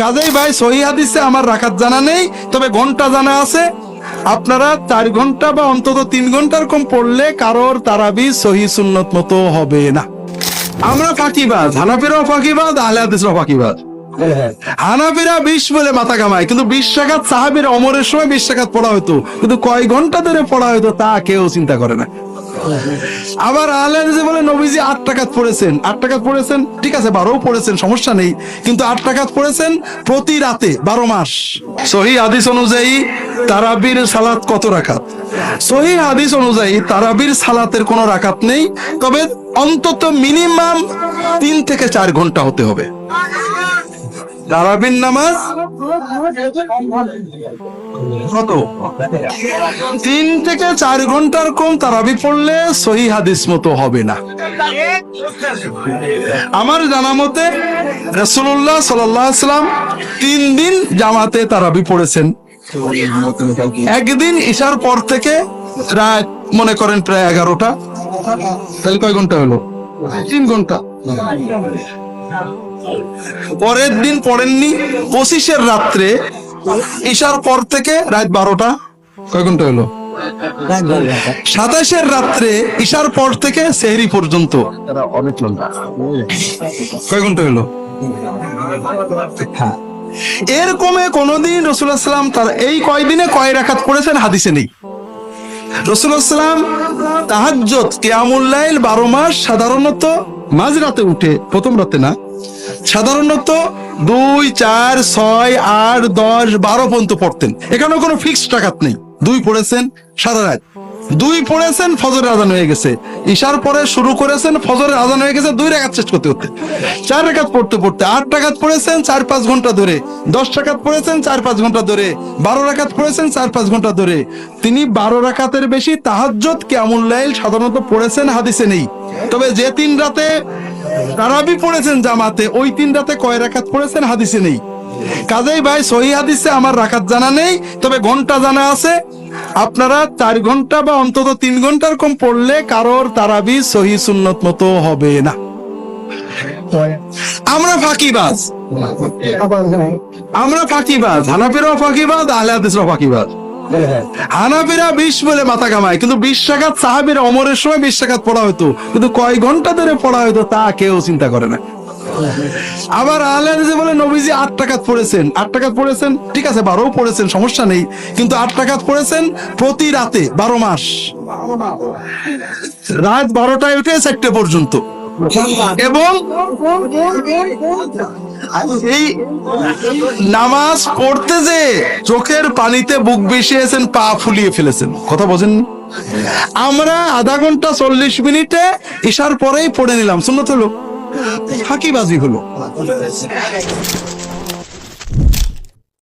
কাজেই ভাই, সহি হাদিসে আমার রাখাত জানা নেই, তবে ঘণ্টা জানা আছে। আপনারা চার ঘণ্টা বা অন্তত তিন ঘণ্টার কম পড়লে কারোর তারাবি সহি সুন্নত মতো হবে না। আমরা ফাঁকিবাজ, হানাফিরাও ফাঁকিবাজ, আহলে হাদিসরাও ফাঁকিবাজ। হানাফিরা বিশ বলে মাথা কামায় কিন্তু বিশ টাকাত সাহাবির অমরের সময় বিশ টাকাত পড়া হতো কিন্তু কয় ঘণ্টা ধরে পড়া হতো তা কেউ চিন্তা করে না। আবার হাদিসে বলে, নবীজি আট টাকাত পড়েছেন। আট টাকাত পড়েছেন? ঠিক আছে, বারোও পড়েছেন, সমস্যা নেই। কিন্তু আট টাকাত পড়েছেন প্রতি রাতে, বারো মাস। সহি হাদিস অনুযায়ী তারাবির সালাত কত রাখাত সহি হাদিস অনুযায়ী তারাবির সালাতের কোনো রাকাত নেই, তবে অন্তত মিনিমাম তিন থেকে চার ঘণ্টা হতে হবে। তারাবির নামাজ কত তিন থেকে চার ঘণ্টার কম তারাবি পড়লে সহি হাদিস মতো হবে না। আমার জানা মতে রসুল্লাহ সাল্লাম তিন দিন জামাতে তারাবি পড়েছেন। একদিন ঈশার পর থেকে রাত মনে করেন প্রায় এগারোটা। তাহলে কয় ঘণ্টা হলো? তিন ঘণ্টা। পরের দিন পড়েননি। পঁচিশের রাত্রে ঈশার পর থেকে রাত বারোটা। কয় ঘণ্টা হলো? সাতাশের রাত্রে ঈশার পর থেকে সেহরি পর্যন্ত। কয় ঘণ্টা হলো? এর কমে কোনদিন রসুল্লাহ তার এই কয়দিনে কয় রাখাত পড়েছেন? হাদিসে নেই। রসুল্লাহ সাল্লাম তাহাজ্জত কিয়ামুল্লাইল বারো মাস সাধারণত মাঝ রাতে উঠে, প্রথম রাতে না, সাধারণত দুই, চার, ছয়, আট, দশ, বারো পর্যন্ত পড়তেন। এখানে কোনো ফিক্সড টাকাত নেই। দুই পড়েছেন সারা রাত। দুই পড়েছেন, ফজরের আজান হয়ে গেছে। ঈশার পরে শুরু করেছেন, ফজরের আজান হয়ে গেছে, দুই রেখাত শেষ করতে করতে। চার রেখাত পড়তে পড়তে আট টাকাত পড়েছেন, চার পাঁচ ঘণ্টা ধরে। দশ টাকাত পড়েছেন, চার পাঁচ ঘণ্টা ধরে। বারো রাকাত পড়েছেন, চার পাঁচ ঘণ্টা ধরে। তিনি বারো রাকাতের বেশি তাহাজ্জত কেমুল্লাইল সাধারণত পড়েছেন, হাদিসে নেই। তবে যে তিন রাতে তারাবি পড়েছেন জামাতে, ওই তিন রাতে কয় রাকাত পড়েছেন, হাদিসে নেই। কাজেই ভাই, সহি হাদিসে আমার রাখাত জানা নেই, তবে ঘণ্টা জানা আছে। আপনারা চার ঘণ্টা বা অন্তত তিন ঘণ্টার কম পড়লে কারোর তারাবি সহি সুন্নত মতো হবে না। আমরা ফাঁকিবাজ। আমরা ফাঁকিবাজ। হানাফিরাও ফাঁকিবাজ, আহলে হাদিসরাও ফাঁকিবাজ। হানাফিরা বিশ বলে মাথা কামায় কিন্তু বিশ টাকাত সাহাবির অমরের সময় বিশ পড়া হতো কিন্তু কয় ঘণ্টা ধরে পড়া হতো তা কেউ চিন্তা করে না। আবার হাদিসে বলে নবীজি আট টাকাত পড়েছেন, আট টাকাত পড়েছেন? ঠিক আছে, বারোও পড়েছেন, সমস্যা নেই। কিন্তু আট টাকাত পড়েছেন প্রতি রাতে, বারো মাস। রাত বারোটায় উঠে চারটে পর্যন্ত। এবং এই নামাজ পড়তে যে চোখের পানিতে বুক বেশিয়েছেন পা ফুলিয়ে ফেলেছেন। কথা বোঝেন আমরা আধা ঘণ্টা চল্লিশ মিনিটে ইশার পরেই পড়ে নিলাম শুনতে হলো। ফাঁকিবাজি হলো।